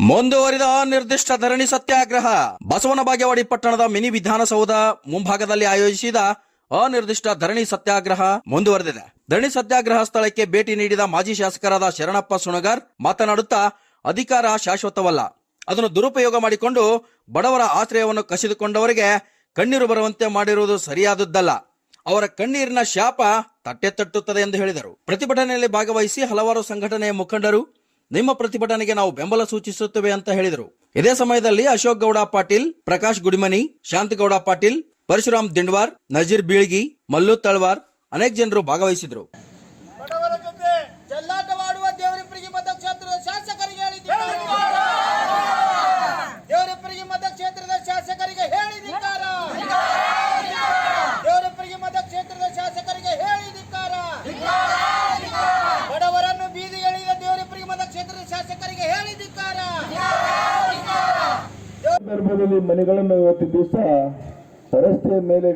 ಮುಂದುವರಿದ ಅನಿರ್ದಿಷ್ಟ ಧರಣಿ ಸತ್ಯಾಗ್ರಹ. ಬಸವನ ಬಾಗೇವಾಡಿ ಪಟ್ಟಣದ ಮಿನಿ ವಿಧಾನಸೌಧ ಮುಂಭಾಗದಲ್ಲಿ ಆಯೋಜಿಸಿದ ಅನಿರ್ದಿಷ್ಟ ಧರಣಿ ಸತ್ಯಾಗ್ರಹ ಮುಂದುವರೆದಿದೆ. ಧರಣಿ ಸತ್ಯಾಗ್ರಹ ಸ್ಥಳಕ್ಕೆ ಭೇಟಿ ನೀಡಿದ ಮಾಜಿ ಶಾಸಕರಾದ ಶರಣಪ್ಪ ಸುಣಗಾರ್ ಮಾತನಾಡುತ್ತಾ, ಅಧಿಕಾರ ಶಾಶ್ವತವಲ್ಲ. ಅದನ್ನು ದುರುಪಯೋಗ ಮಾಡಿಕೊಂಡು ಬಡವರ ಆಶ್ರಯವನ್ನು ಕಸಿದುಕೊಂಡವರಿಗೆ ಕಣ್ಣೀರು ಬರುವಂತೆ ಮಾಡಿರುವುದು ಸರಿಯಾದದ್ದಲ್ಲ. ಅವರ ಕಣ್ಣೀರಿನ ಶಾಪ ತಟ್ಟೆ ತಟ್ಟುತ್ತದೆ ಎಂದು ಹೇಳಿದರು. ಪ್ರತಿಭಟನೆಯಲ್ಲಿ ಭಾಗವಹಿಸಿ ಹಲವಾರು ಸಂಘಟನೆಯ ಮುಖಂಡರು ನಿಮ್ಮ ಪ್ರತಿಭಟನೆಗೆ ನಾವು ಬೆಂಬಲ ಸೂಚಿಸುತ್ತೇವೆ ಅಂತ ಹೇಳಿದರು. ಇದೇ ಸಮಯದಲ್ಲಿ ಅಶೋಕ್ ಗೌಡ ಪಾಟೀಲ್, ಪ್ರಕಾಶ್ ಗುಡಿಮನಿ ಶಾಂತಗೌಡ ಪಾಟೀಲ್, ಪರಶುರಾಮ್ ದಿಂಡ್ವಾರ್, ನಜೀರ್ ಬೀಳ್ಗಿ, ಮಲ್ಲು ತಳ್ವಾರ್ ಅನೇಕ ಜನರು ಭಾಗವಹಿಸಿದ್ರು ಸಂದರ್ಭದಲ್ಲಿ ಮನೆಗಳನ್ನು ಇವತ್ತಿನ ದಿವಸ ರಸ್ತೆಯ ಮೇಲೆ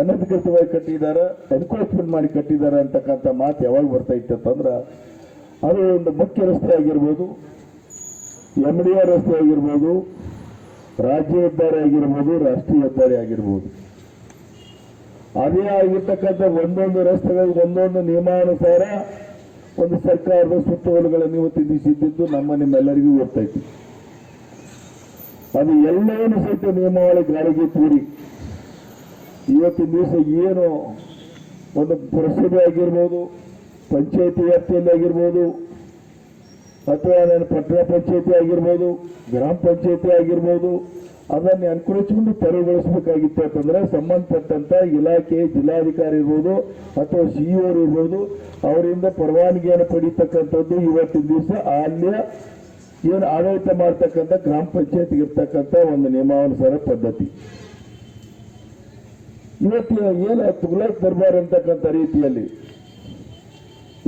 ಅನಧಿಕೃತವಾಗಿ ಕಟ್ಟಿದ್ದಾರೆ ಎನ್ಕ್ರೋಚ್ಮೆಂಟ್ ಮಾಡಿ ಕಟ್ಟಿದ್ದಾರೆ ಅಂತಕ್ಕಂಥ ಮಾತು ಯಾವಾಗ ಬರ್ತಾ ಇತ್ತು ಅಂತಂದ್ರೆ, ಅದು ಒಂದು ಮುಖ್ಯ ರಸ್ತೆ ಆಗಿರ್ಬೋದು ಎಂ ಡಿ ಆರ್ ರಸ್ತೆ ಆಗಿರ್ಬೋದು, ರಾಜ್ಯ ಹೆದ್ದಾರಿ ಆಗಿರ್ಬೋದು, ರಾಷ್ಟ್ರೀಯ ಹೆದ್ದಾರಿ ಆಗಿರ್ಬೋದು. ಅದೇ ಆಗಿರ್ತಕ್ಕಂಥ ಒಂದೊಂದು ರಸ್ತೆಗಳಿಗೆ ಒಂದೊಂದು ನಿಯಮಾನುಸಾರ ಒಂದು ಸರ್ಕಾರದ ಸುತ್ತೋಲೆಗಳನ್ನು ಇವತ್ತು ನಮ್ಮ ನಿಮ್ಮೆಲ್ಲರಿಗೂ ಗೊತ್ತೈತಿ ಅದು ಎಲ್ಲವನ್ನು ಸಹಿತ ನಿಯಮಾವಳಿ ಗಾಳಿಗೆ ತೂರಿ. ಇವತ್ತಿನ ದಿವಸ ಏನು ಒಂದು ಪುರಸಭೆ ಆಗಿರ್ಬೋದು, ಪಂಚಾಯತಿ ವ್ಯಾಪ್ತಿಯಲ್ಲಿ ಆಗಿರ್ಬೋದು, ಅಥವಾ ನನ್ನ ಪಟ್ಟಣ ಪಂಚಾಯತಿ ಆಗಿರ್ಬೋದು, ಗ್ರಾಮ ಪಂಚಾಯತಿ ಆಗಿರ್ಬೋದು, ಅದನ್ನು ಅನುಕೂಲಿಸಿಕೊಂಡು ತೆರವುಗೊಳಿಸಬೇಕಾಗಿತ್ತು ಯಾಕಂದ್ರೆ ಸಂಬಂಧಪಟ್ಟಂತ ಇಲಾಖೆ, ಜಿಲ್ಲಾಧಿಕಾರಿ ಇರ್ಬೋದು, ಅಥವಾ ಸಿಇಒ ಇರ್ಬೋದು, ಅವರಿಂದ ಪರವಾನಗಿಯನ್ನು ಪಡೀತಕ್ಕಂಥದ್ದು ಇವತ್ತಿನ ದಿವಸ ಅಲ್ಲಿಯ ಏನು ಆಡಳಿತ ಮಾಡ್ತಕ್ಕಂಥ ಗ್ರಾಮ ಪಂಚಾಯತ್ ಇರ್ತಕ್ಕಂಥ ಒಂದು ನಿಯಮಾನುಸಾರ ಪದ್ಧತಿ. ಇವತ್ತು ಏನು ತುಗ್ಲಕ್ ದರ್ಬಾರ್ ಅಂತಕ್ಕಂಥ ರೀತಿಯಲ್ಲಿ,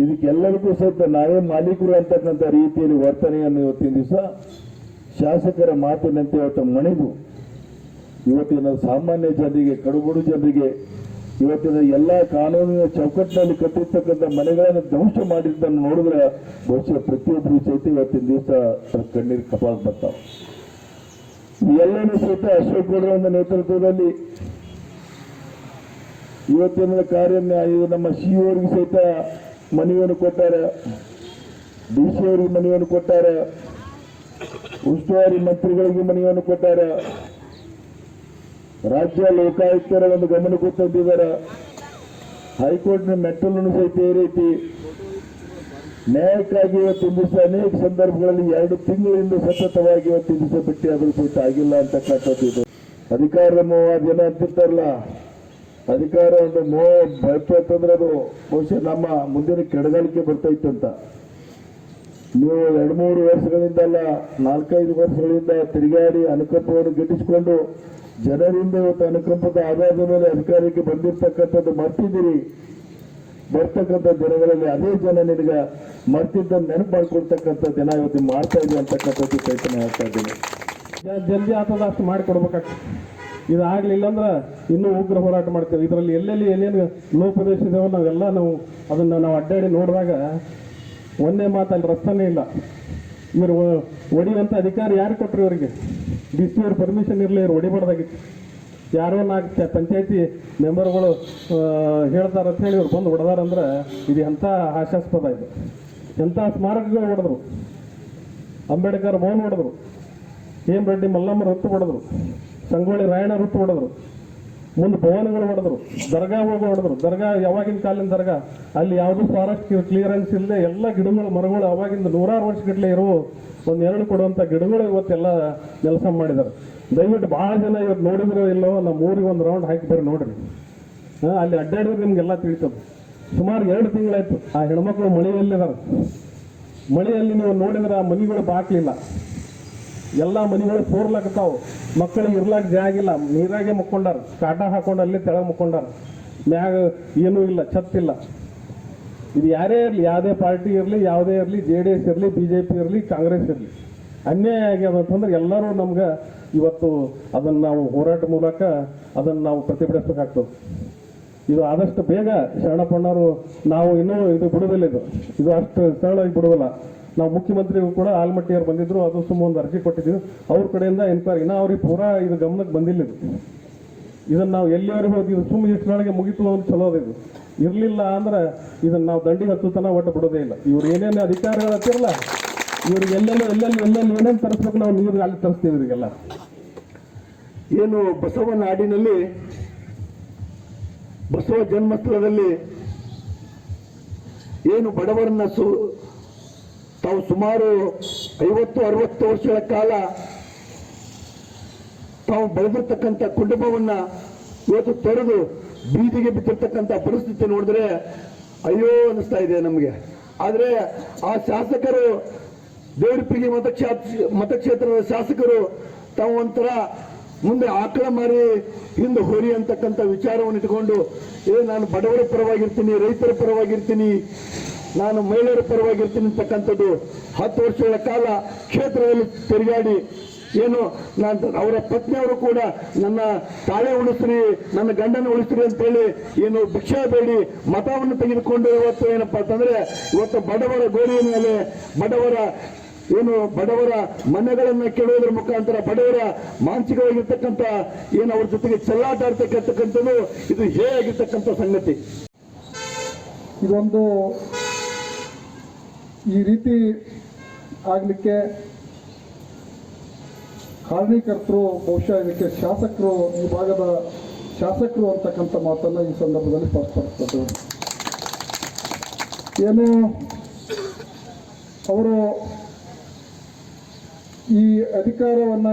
ಇದಕ್ಕೆಲ್ಲರಿಗೂ ಸಹಿತ ನಾವೇ ಮಾಲೀಕರು ಅಂತಕ್ಕಂಥ ರೀತಿಯಲ್ಲಿ ವರ್ತನೆಯನ್ನು ಇವತ್ತಿನ ದಿವಸ ಶಾಸಕರ ಮಾತಿನಂತೆ ಇವತ್ತು ಮಣಿದು, ಇವತ್ತಿನ ಸಾಮಾನ್ಯ ಜನರಿಗೆ, ಕಡುಬಡು ಜನರಿಗೆ ಇವತ್ತಿನ ಎಲ್ಲ ಕಾನೂನಿನ ಚೌಕಟ್ಟಿನಲ್ಲಿ ಕಟ್ಟಿರ್ತಕ್ಕಂಥ ಮನೆಗಳನ್ನು ಧ್ವಂಸ ಮಾಡಿದ್ದನ್ನು ನೋಡಿದ್ರೆ ಬಹುಶಃ ಪ್ರತಿಯೊಬ್ಬರು ಸಹಿತ ಇವತ್ತಿನ ದಿವಸ ಕಣ್ಣೀರು ಕಪಾಲ ಬರ್ತಾವ. ಎಲ್ಲರೂ ಸಹಿತ ಅಶೋಕ್ ಗೌಡರ ನೇತೃತ್ವದಲ್ಲಿ ಇವತ್ತಿನ ಕಾರ್ಯ ಇದು ನಮ್ಮ ಸಿ ಅವರಿಗೆ ಸಹಿತ ಮನವಿಯನ್ನು ಕೊಟ್ಟಾರೆ, ಡಿ ಸಿ ಅವರಿಗೆ ಮನವಿಯನ್ನು ಕೊಟ್ಟಾರೆ, ಉಸ್ತುವಾರಿ ಮಂತ್ರಿಗಳಿಗೆ ಮನವಿಯನ್ನು ಕೊಟ್ಟಾರೆ. ರಾಜ್ಯ ಲೋಕಾಯುಕ್ತರ ಒಂದು ಗಮನಕ್ಕೂ ತಂದಿದ್ದಾರೆ ಹೈಕೋರ್ಟ್ನ ಮೆಟ್ಟಲನ್ನು ಸಹಿತ ಈ ರೀತಿ ನ್ಯಾಯಕ್ಕಾಗಿ ಇವತ್ತು ದಿವಸ ಅನೇಕ ಸಂದರ್ಭಗಳಲ್ಲಿ ಎರಡು ತಿಂಗಳಿಂದ ಸತತವಾಗಿ ಇವತ್ತು ದಿವಸ ಬಿಟ್ಟು ಅದ್ರ ಸಹಿತ ಆಗಿಲ್ಲ ಅಂತಕ್ಕಂಥದ್ದು ಅಧಿಕಾರದ ಮೋಹ ಜನ ಅಂತಿರ್ತಾರಲ್ಲ, ಅಧಿಕಾರ ಒಂದು ಮೋಹ ಭಯಪಟ್ಟಂದ್ರೆ ಅದು ಬಹುಶಃ ನಮ್ಮ ಮುಂದಿನ ಕೆಡಗಾಲಿಕೆ ಬರ್ತೈತಂತ ನೀವು ಎರಡು ಮೂರು ವರ್ಷಗಳಿಂದಲ್ಲ ನಾಲ್ಕೈದು ವರ್ಷಗಳಿಂದ ತಿರುಗಾಡಿ ಅನುಕಂಪವನ್ನು ಗಿಟ್ಟಿಸಿಕೊಂಡು ಜನರಿಂದ ಇವತ್ತು ಅನುಕಂಪದ ಆಧಾರದ ಮೇಲೆ ಅಧಿಕಾರಕ್ಕೆ ಬಂದಿರ್ತಕ್ಕಂಥದ್ದು ಮರ್ತಿದ್ದೀರಿ. ಬರ್ತಕ್ಕಂಥ ದಿನಗಳಲ್ಲಿ ಅದೇ ಜನ ನಿನಗ ಮರ್ತಿದ್ದ ನೆನಪು ಮಾಡ್ಕೊಳ್ತಕ್ಕಂಥ ದಿನ ಇವತ್ತು ಮಾಡ್ತಾ ಇದೆ ಅಂತಕ್ಕಂಥದ್ದು ಪ್ರಯತ್ನ ಹೇಳ್ತಾ ಇದ್ದೀನಿ. ಜಲ್ದಿ ಆತದ ಅಷ್ಟು ಮಾಡಿಕೊಡ್ಬೇಕಾಗ್ತದೆ. ಇದು ಆಗ್ಲಿಲ್ಲ ಅಂದ್ರೆ ಇನ್ನೂ ಉಗ್ರ ಹೋರಾಟ ಮಾಡ್ತೇವೆ. ಇದರಲ್ಲಿ ಎಲ್ಲೆಲ್ಲಿ ಏನೇನು ಲೋಪದೇಶ ಇದಾವೆ ನಾವೆಲ್ಲ ನಾವು ಅದನ್ನ ನಾವು ಅಡ್ಡಾಡಿ ನೋಡಿದಾಗ ಒಂದೇ ಮಾತಲ್ಲಿ ರಸ್ತಾನೇ ಇಲ್ಲ. ಇವರು ಹೊಡಿಯುವಂಥ ಅಧಿಕಾರ ಯಾರು ಕೊಟ್ಟರು ಇವರಿಗೆ? ಡಿ ಸಿ ಅವ್ರ ಪರ್ಮಿಷನ್ ಇರಲಿ, ಇವ್ರು ಹೊಡಿಬಾರ್ದಾಗಿತ್ತು ಯಾರೋ ನಾಲ್ಕು ಪಂಚಾಯತಿ ಮೆಂಬರ್ಗಳು ಹೇಳ್ತಾರೆ ಅಂತ ಹೇಳಿ ಇವ್ರು ಬಂದು ಹೊಡೆದಾರಂದ್ರೆ ಇದು ಎಂಥ ಹಾಸ್ಯಾಸ್ಪದ ಇದು. ಎಂಥ ಸ್ಮಾರಕಗಳು ಹೊಡೆದ್ರು. ಅಂಬೇಡ್ಕರ್ ಮೌನ ಹೊಡೆದ್ರು. ಹೇಮರೆಡ್ಡಿ ಮಲ್ಲಮ್ಮ ವೃತ್ತು ಹೊಡೆದ್ರು. ಸಂಗೊಳ್ಳಿ ರಾಯಣ್ಣ ವೃತ್ತು ಹೊಡೆದ್ರು. ಮುಂದೆ ಭವನಗಳು ಹೊಡೆದ್ರು ದರ್ಗಾ ಹೋಗಿ ಹೊಡೆದ್ರು. ದರ್ಗಾ ಯಾವಾಗಿನ ಕಾಲಿನ ದರ್ಗಾ? ಅಲ್ಲಿ ಯಾವುದು ಫಾರೆಸ್ಟ್ ಕ್ಲಿಯರೆನ್ಸ್ ಇಲ್ಲದೆ ಎಲ್ಲ ಗಿಡಗಳು ಮರಗಳು ಅವಾಗಿಂದ ನೂರಾರು ವರ್ಷಗಟ್ಟಲೆ ಇರುವ. ಒಂದು ಎರಡು ಕೊಡುವಂಥ ಗಿಡಗಳು ಇವತ್ತೆಲ್ಲ ಕೆಲಸ ಮಾಡಿದ್ದಾರೆ ದಯವಿಟ್ಟು ಭಾಳ ಜನ ಇವತ್ತು ನೋಡಿದ್ರು ಇಲ್ಲೋ ನಮ್ಮ ಊರಿಗೆ ಒಂದು ರೌಂಡ್ ಹಾಕಿ ಬರ್ರಿ ನೋಡ್ರಿ. ಹಾ, ಅಲ್ಲಿ ಅಡ್ಡಾಡಿದ್ರೆ ನಿಮ್ಗೆಲ್ಲ ತಿಳಿತದೆ. ಸುಮಾರು ಎರಡು ತಿಂಗಳಾಯ್ತು ಆ ಹೆಣ್ಮಕ್ಳು ಮಳೆಯಲ್ಲಿದ್ದಾರೆ ಮಳೆಯಲ್ಲಿ ನೀವು ನೋಡಿದ್ರೆ ಆ ಮನೆಗಳು ಬಾಕ್ಲಿಲ್ಲ. ಎಲ್ಲ ಮನೆಗಳು ಸೋರ್ಲಾಕತ್ತಾವ ಮಕ್ಕಳು ಇರ್ಲಾಕ ಜಾಗ ಇಲ್ಲ. ನೀರಾಗೆ ಮುಕ್ಕೊಂಡಾರ. ಕಾಟ ಹಾಕೊಂಡು ಅಲ್ಲಿ ತೆಳಗೆ ಮುಕ್ಕೊಂಡಾರ. ಮ್ಯಾಗ ಏನೂ ಇಲ್ಲ ಛತ್ತಿಲ್ಲ ಇದು ಯಾರೇ ಇರಲಿ, ಯಾವುದೇ ಪಾರ್ಟಿ ಇರಲಿ, ಯಾವುದೇ ಇರಲಿ, ಜೆ ಡಿ ಎಸ್ ಇರಲಿ, ಬಿ ಜೆ ಪಿ ಇರಲಿ, ಕಾಂಗ್ರೆಸ್ ಇರಲಿ. ಅನ್ಯಾಯ ಆಗ್ಯದ ಅಂತಂದ್ರೆ ಎಲ್ಲರೂ ನಮ್ಗೆ ಇವತ್ತು ಅದನ್ನು ನಾವು ಹೋರಾಟ ಮೂಲಕ ಅದನ್ನು ನಾವು ಪ್ರತಿಭಟಿಸ್ಬೇಕಾಗ್ತದೆ. ಇದು ಆದಷ್ಟು ಬೇಗ ಶರಣಪ್ಪಣ್ಣವರು ನಾವು ಇನ್ನೂ ಇದು ಬಿಡೋದಿಲ್ಲ ಇದು. ಇದು ಅಷ್ಟು ಸರಳವಾಗಿ ಬಿಡುವುದಿಲ್ಲ ನಾವು ಮುಖ್ಯಮಂತ್ರಿಗೂ ಕೂಡ ಆಲ್ಮಟ್ಟಿಯವ್ರು ಬಂದಿದ್ರು, ಅದು ಸುಮ್ಮ ಒಂದು ಅರ್ಜಿ ಕೊಟ್ಟಿದ್ದೀವಿ. ಅವ್ರ ಕಡೆಯಿಂದ ಎನ್ಕ್ವೈರಿ ಇನ್ನ ಅವ್ರಿಗೆ ಪೂರಾ ಇದು ಗಮನಕ್ಕೆ ಬಂದಿಲ್ಲ ಇದು. ಇದನ್ನ ನಾವು ಎಲ್ಲಿವರೆಗೂ ಇದು ಸುಮ್ಮನೆ ಇಷ್ಟರೊಳಗೆ ಮುಗಿತು ಅಂತ ಚಲೋ ಇದು. ಇರಲಿಲ್ಲ ಅಂದ್ರೆ ಇದನ್ನ ನಾವು ದಂಡಿ ಹತ್ತು ತನ ಒಟ್ಟು ಬಿಡೋದೇ ಇಲ್ಲ. ಇವ್ರು ಏನೇನು ಅಧಿಕಾರಿಗಳು ಹತ್ತಿರಲ್ಲ, ಇವ್ರಿಗೆ ಎಲ್ಲೆಲ್ಲೋ, ಎಲ್ಲೆಲ್ಲಿ ಎಲ್ಲೆಲ್ಲಿ ಏನೇನು ತರಿಸ್ಬೇಕು ನಾವು ನೀರು ಅಲ್ಲಿ ತರಿಸ್ತೀವಿ ಇವರಿಗೆಲ್ಲ. ಏನು ಬಸವ ನಾಡಿನಲ್ಲಿ ಬಸವ ಜನ್ಮಸ್ಥಳದಲ್ಲಿ ಏನು ಬಡವರನ್ನ ತಾವು ಸುಮಾರು ಐವತ್ತು, ಅರವತ್ತು ವರ್ಷಗಳ ಕಾಲ ತಾವು ಬೆಳೆದಿರ್ತಕ್ಕಂಥ ಕುಟುಂಬವನ್ನ ಇವತ್ತು ತೊರೆದು ಬೀದಿಗೆ ಬಿದ್ದಿರ್ತಕ್ಕಂಥ ಪರಿಸ್ಥಿತಿ ನೋಡಿದ್ರೆ ಅಯ್ಯೋ ಅನಿಸ್ತಾ ಇದೆ ನಮಗೆ. ಆದ್ರೆ ಆ ಶಾಸಕರು ದೇವರಿಪಿಗೆ ಮತಕ್ಷೇತ್ರ, ಮತಕ್ಷೇತ್ರದ ಶಾಸಕರು ತಾವು ಒಂಥರ ಮುಂದೆ ಆಕಳ ಮಾರಿ ಹಿಂದೆ ಹೋರಿ ಅಂತಕ್ಕಂಥ ವಿಚಾರವನ್ನು ಇಟ್ಕೊಂಡು ಏ ನಾನು ಬಡವರ ಪರವಾಗಿರ್ತೀನಿ, ರೈತರ ಪರವಾಗಿರ್ತೀನಿ ನಾನು ಮಹಿಳೆಯರ ಪರವಾಗಿರ್ತೀನಿ ಅಂತಕ್ಕಂಥದ್ದು ಹತ್ತು ವರ್ಷಗಳ ಕಾಲ ಕ್ಷೇತ್ರದಲ್ಲಿ ತಿರುಗಾಡಿ ಏನು ನಾನು ಅವರ ಪತ್ನಿಯವರು ಕೂಡ ನನ್ನ ತಾಳೆ ಉಳಿಸ್ರಿ, ನನ್ನ ಗಂಡನ ಉಳಿಸ್ರಿ ಅಂತೇಳಿ ಏನು ಭಿಕ್ಷಾ ಬೇಡಿ, ಮತವನ್ನು ತೆಗೆದುಕೊಂಡು ಇವತ್ತು ಏನಪ್ಪಾ ಅಂತಂದ್ರೆ ಇವತ್ತು ಬಡವರ ಗೋರಿಯ ಮೇಲೆ ಬಡವರ ಏನು ಬಡವರ ಮನೆಗಳನ್ನ ಕೆಡುವುದರ ಮುಖಾಂತರ ಬಡವರ ಮಾನಸಿಕವಾಗಿರ್ತಕ್ಕಂಥ ಏನು ಅವ್ರ ಜೊತೆಗೆ ಚೆಲ್ಲಾಟ ಇದು ಹೇ ಆಗಿರ್ತಕ್ಕಂಥ ಸಂಗತಿ. ಇದೊಂದು ಈ ರೀತಿ ಆಗಲಿಕ್ಕೆ ಕಾರಣೀಕರ್ತರು ಬಹುಶಃ ಇದಕ್ಕೆ ಶಾಸಕರು, ಈ ಭಾಗದ ಶಾಸಕರು ಅಂತಕ್ಕಂಥ ಮಾತನ್ನು ಈ ಸಂದರ್ಭದಲ್ಲಿ ಸ್ಪಷ್ಟಪಡಿಸ್ತದೆ ಏನು, ಅವರು ಈ ಅಧಿಕಾರವನ್ನು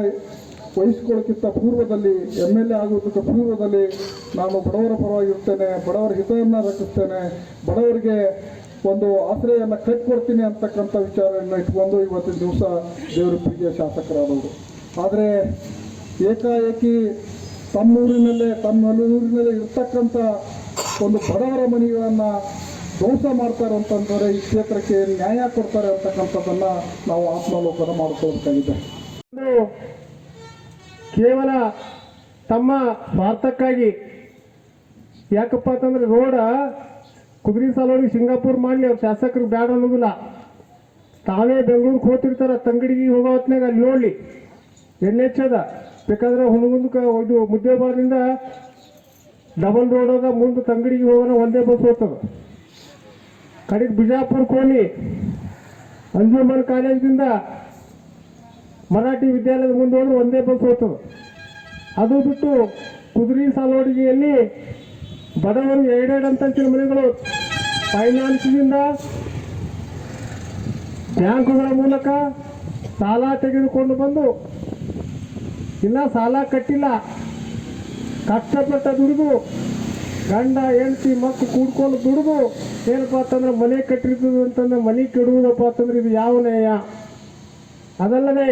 ವಹಿಸ್ಕೊಳ್ಳೋಕ್ಕಿಂತ ಪೂರ್ವದಲ್ಲಿ, ಎಂ ಎಲ್ ಎ ಆಗುವುದಕ್ಕೆ ಪೂರ್ವದಲ್ಲಿ ನಾನು ಬಡವರ ಪರವಾಗಿರ್ತೇನೆ, ಬಡವರ ಹಿತವನ್ನು ರಕ್ಷಿಸ್ತೇನೆ, ಬಡವರಿಗೆ ಒಂದು ಆಶ್ರಯವನ್ನು ಕಟ್ಕೊಡ್ತೀನಿ ಅಂತಕ್ಕಂಥ ವಿಚಾರವನ್ನು ಇಟ್ಕೊಂಡು ಇವತ್ತಿನ ದಿವಸ ದೇವರ ಪ್ರೀತಿಯ ಶಾಸಕರಾದವರು. ಆದರೆ ಏಕಾಏಕಿ ತಮ್ಮೂರಿನಲ್ಲೇ ತಮ್ಮ ಊರಿನಲ್ಲೇ ಇರ್ತಕ್ಕಂಥ ಒಂದು ಬಡವರ ಮನೆಗಳನ್ನು ಧ್ವಂಸ ಮಾಡ್ತಾರೆ ಅಂತಂದರೆ ಈ ಕ್ಷೇತ್ರಕ್ಕೆ ನ್ಯಾಯ ಕೊಡ್ತಾರೆ ಅಂತಕ್ಕಂಥದ್ದನ್ನು ನಾವು ಆತ್ಮಾವಲೋಕನ ಮಾಡಿಕೊಳ್ಬೇಕಾಗಿದೆ ಕೇವಲ ತಮ್ಮ ಸ್ವಾರ್ಥಕ್ಕಾಗಿ ಯಾಕಪ್ಪ ಅಂತಂದ್ರೆ ರೋಡ ಕುದುರೆ ಸಾಲೋಡಿ ಸಿಂಗಾಪುರ್ ಮಾಡಲಿ ಅವ್ರ ಶಾಸಕರು ಬ್ಯಾಡ ಅನ್ನೋದಿಲ್ಲ. ತಾವೇ ಬೆಂಗಳೂರಿಗೆ ಹೋಗ್ತಿರ್ತಾರೆ, ತಂಗಡಿಗೆ ಹೋಗೋ ಹೊತ್ನಾಗ ಅಲ್ಲಿ ನೋಡಲಿ. ಎನ್ ಎಚ್ ಅದ ಬೇಕಾದ್ರೆ ಹುಣಗುಂದಕ್ಕೆ ಇದು ಮುದ್ದೇಬಾರದಿಂದ ಡಬಲ್ ರೋಡ್ ಅದ, ಮುಂದೆ ತಂಗಡಿಗೆ ಹೋಗೋಣ, ಒಂದೇ ಬಸ್ ಹೋಗ್ತದ. ಕಡೆಗೆ ಬಿಜಾಪುರ ಕೋಣಿ, ಅಂಜುಮನ್ ಕಾಲೇಜಿಂದ ಮರಾಠಿ ವಿದ್ಯಾಲಯದ ಮುಂದೆ ಹೋದ್ರೆ ಒಂದೇ ಬಸ್ ಹೋಗ್ತದೆ. ಅದು ಬಿಟ್ಟು ಕುದುರೆ ಸಾಲೋಡಿಗೆಯಲ್ಲಿ ಬಡವರು ಎರಡೆರಡು ಅಂತ ಮನೆಗಳು ಫೈನಾನ್ಸ್ನಿಂದ ಬ್ಯಾಂಕುಗಳ ಮೂಲಕ ಸಾಲ ತೆಗೆದುಕೊಂಡು ಬಂದು, ಇಲ್ಲ ಸಾಲ ಕಟ್ಟಿಲ್ಲ, ಕಷ್ಟಪಟ್ಟ ದುಡಿದು, ಗಂಡ, ಹೆಂಡತಿ, ಮಕ್ಕಳು ಕೂಡ್ಕೊಂಡು ದುಡಿದು, ಏನಪ್ಪ ಅಂತಂದ್ರೆ ಮನೆ ಕಟ್ಟಿರ್ತದೆ ಅಂತಂದ್ರೆ ಮನೆ ಕೆಡುವುದಪ್ಪ ಅಂತಂದ್ರೆ ಇದು ಯಾವ ನ್ಯಾಯ? ಅದಲ್ಲದೆ